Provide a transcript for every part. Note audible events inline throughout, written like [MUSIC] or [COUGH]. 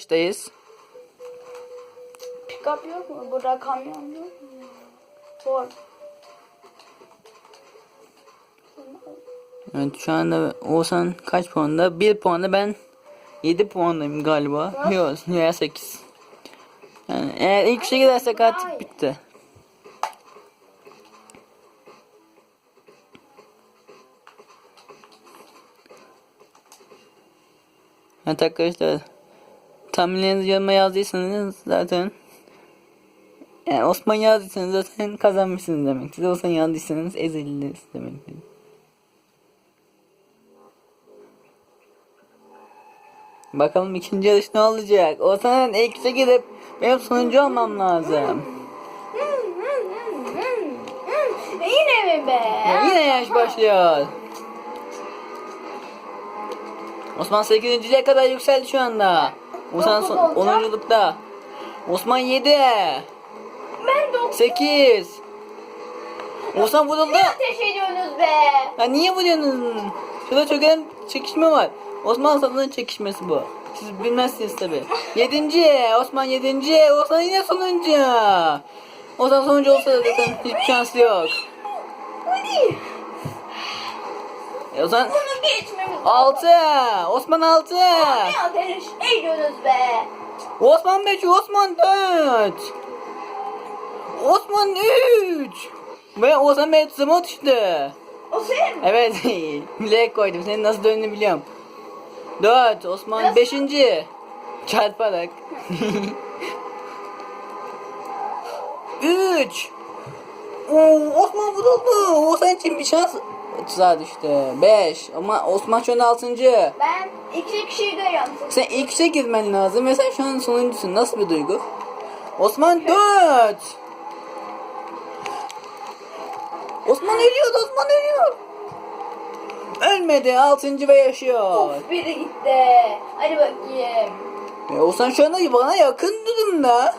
yarıştayız. Pick-up yok mu? Burada kamyon yok mu? Ford. Evet şu anda Oğuzhan kaç puanda? 1 puanda ben 7 puandayım galiba. Yok ya 8. Yani eğer ilk üçe gidersek artık bitti. Evet arkadaşlar tahminlerinizi yoruma yazdıysanız zaten yani Osman yazdıysanız zaten kazanmışsınız demektir. Osman yazdıysanız ezildiniz demektir. Bakalım ikinci yarış ne olacak? O zaman ilk üçe gidip benim sonuncu olmam lazım. Yine mi be? Yine yarış başlıyor. Osman 8.liğe kadar yükseldi şu anda. Osman son, Dokuz olacak. 10.lukta. Osman 7. Ben dokuz. 8. Osman vuruldu. Ne ateş ediyorsunuz be? Ya niye vuruyorsunuz? Şurada çöken çekişme var. Osman Hasan'ın çekişmesi bu. Siz bilmezsiniz tabi. Yedinci. Osman yedinci. Osman yine sonuncu. Osman sonuncu olsa zaten hiçbir şansı yok. Hadi. E o zaman Bunu geçmemiz lazım. altı. Osman altı. Ne ateş ediyorsunuz be? Osman beş. Osman dört. Osman üç. Ve Osman beş tuzağa düştü. O senin mi? Evet. [LAUGHS] Bilek koydum. Senin nasıl döndüğünü biliyorum. 4. Osman Nasıl? 5. Çarparak. [LAUGHS] 3. Oo, Osman vuruldu. Osman için bir şans tuzağa düştü. 5. Ama Osman şu an 6. Ben iki kişiyi görüyorum. Sen ilk işe girmen lazım ve sen şu an sonuncusun. Nasıl bir duygu? Osman 4. Osman ölüyor. Osman ölüyor. Ölmedi. 6. ve yaşıyor. Of biri gitti. Hadi bakayım. E, Oğuzhan şu anda bana yakın durumda.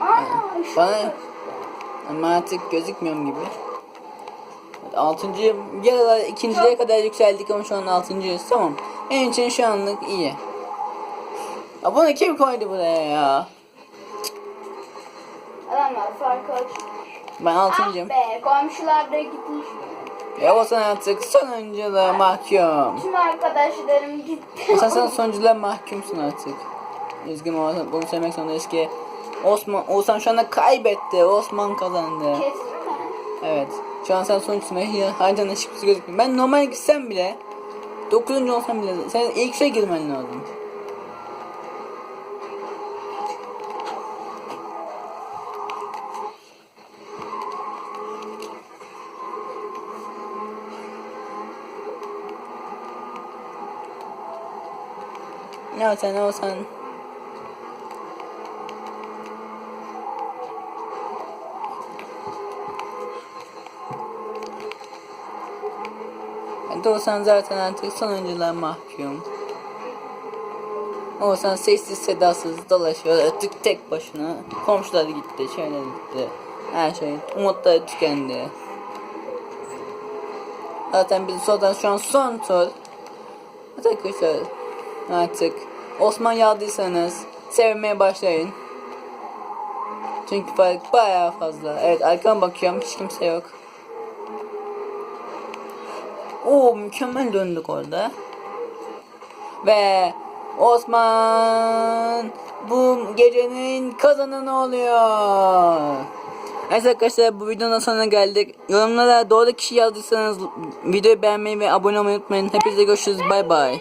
Aa, şu Bana ama artık gözükmüyorum gibi. Altıncı yarıda ikinciliğe kadar yükseldik ama şu an altıncıyız. Tamam. Benim için şu anlık iyi. Ya bunu kim koydu buraya ya? Adamlar farkı açmış. Ben altıncıyım. Ah be komşular da gitmiş. Ya Oğuzhan artık sonunculuğa mahkum. Tüm arkadaşlarım gitti. Sen sen sonunculuğa mahkumsun artık. Üzgünüm bunu söylemek zorundayız ki Osman, Oğuzhan şu anda kaybetti. Osman kazandı. Evet. Şu an sen sonuçsun hiçbir şey gözükmüyor. Ben normal gitsem bile 9. olsam bile sen ilk şey girmen lazım. Ne sen ne olsan Doğusan zaten artık sonunculuğa mahkum. Oğuzhan sessiz sedasız dolaşıyor artık tek başına. Komşular gitti, şeyler gitti. Her şey. Umutları tükendi. Zaten biz sonradan şu an son tur. Arkadaşlar artık Osman yazdıysanız sevmeye başlayın. Çünkü fark bayağı fazla. Evet arkama bakıyorum hiç kimse yok. Oo mükemmel döndük orada. Ve Osman bu gecenin kazananı oluyor. Evet arkadaşlar bu videonun sonuna geldik. Yorumlara doğru kişi yazdıysanız videoyu beğenmeyi ve abone olmayı unutmayın. Hepinize görüşürüz. Bay bay.